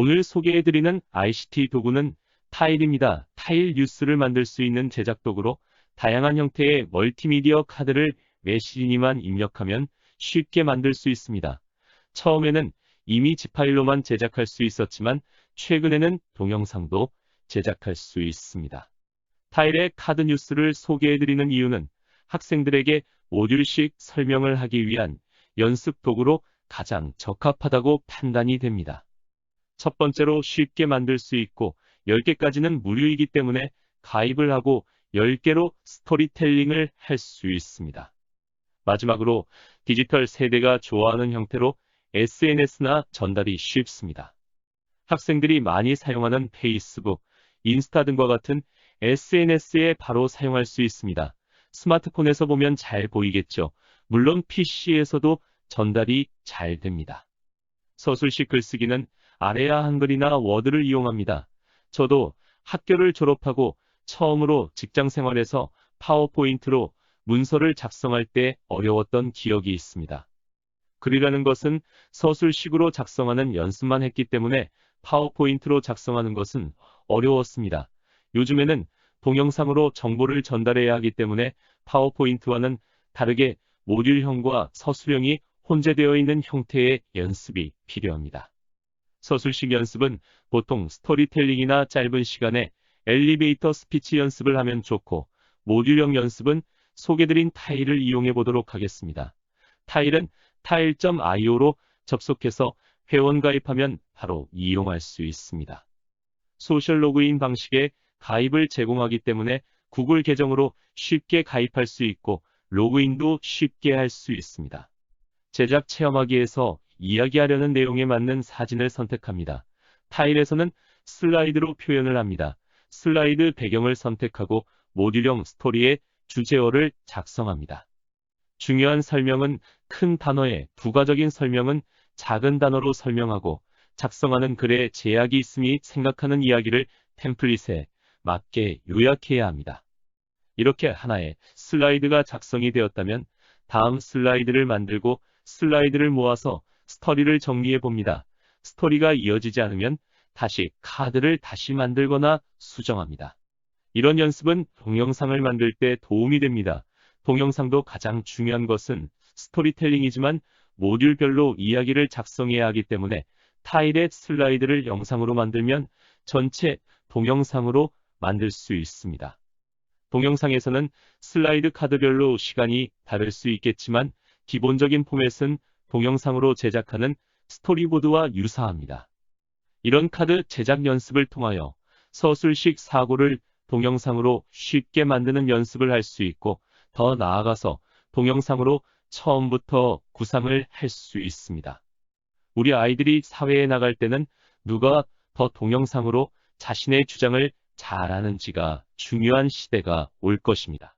오늘 소개해드리는 ICT 도구는 타일입니다. 타일 뉴스를 만들 수 있는 제작 도구로 다양한 형태의 멀티미디어 카드를 메시니만 입력하면 쉽게 만들 수 있습니다. 처음에는 이미 지파일로만 제작할 수 있었지만 최근에는 동영상도 제작할 수 있습니다. 타일의 카드 뉴스를 소개해드리는 이유는 학생들에게 모듈식 설명을 하기 위한 연습 도구로 가장 적합하다고 판단이 됩니다. 첫 번째로 쉽게 만들 수 있고 10개까지는 무료이기 때문에 가입을 하고 10개로 스토리텔링을 할 수 있습니다. 마지막으로 디지털 세대가 좋아하는 형태로 SNS나 전달이 쉽습니다. 학생들이 많이 사용하는 페이스북, 인스타 등과 같은 SNS에 바로 사용할 수 있습니다. 스마트폰에서 보면 잘 보이겠죠. 물론 PC에서도 전달이 잘 됩니다. 서술식 글쓰기는 아래야 한글이나 워드를 이용합니다. 저도 학교를 졸업하고 처음으로 직장 생활에서 파워포인트로 문서를 작성할 때 어려웠던 기억이 있습니다. 글이라는 것은 서술식으로 작성하는 연습만 했기 때문에 파워포인트로 작성하는 것은 어려웠습니다. 요즘에는 동영상으로 정보를 전달해야 하기 때문에 파워포인트와는 다르게 모듈형과 서술형이 혼재되어 있는 형태의 연습이 필요합니다. 서술식 연습은 보통 스토리텔링이나 짧은 시간에 엘리베이터 스피치 연습을 하면 좋고 모듈형 연습은 소개드린 타일을 이용해 보도록 하겠습니다. 타일은 타일.io로 접속해서 회원 가입하면 바로 이용할 수 있습니다. 소셜 로그인 방식의 가입을 제공하기 때문에 구글 계정으로 쉽게 가입할 수 있고 로그인도 쉽게 할 수 있습니다. 제작 체험하기에서 이야기하려는 내용에 맞는 사진을 선택합니다. 타일에서는 슬라이드로 표현을 합니다. 슬라이드 배경을 선택하고 모듈형 스토리의 주제어를 작성합니다. 중요한 설명은 큰 단어에 부가적인 설명은 작은 단어로 설명하고 작성하는 글에 제약이 있음이 생각하는 이야기를 템플릿에 맞게 요약해야 합니다. 이렇게 하나의 슬라이드가 작성이 되었다면 다음 슬라이드를 만들고 슬라이드를 모아서 스토리를 정리해 봅니다. 스토리가 이어지지 않으면 다시 카드를 다시 만들거나 수정합니다. 이런 연습은 동영상을 만들 때 도움이 됩니다. 동영상도 가장 중요한 것은 스토리텔링이지만 모듈별로 이야기를 작성해야 하기 때문에 타일의 슬라이드를 영상으로 만들면 전체 동영상으로 만들 수 있습니다. 동영상에서는 슬라이드 카드별로 시간이 다를 수 있겠지만 기본적인 포맷은 동영상으로 제작하는 스토리보드와 유사합니다. 이런 카드 제작 연습을 통하여 서술식 사고를 동영상으로 쉽게 만드는 연습을 할 수 있고 더 나아가서 동영상으로 처음부터 구상을 할 수 있습니다. 우리 아이들이 사회에 나갈 때는 누가 더 동영상으로 자신의 주장을 잘하는지가 중요한 시대가 올 것입니다.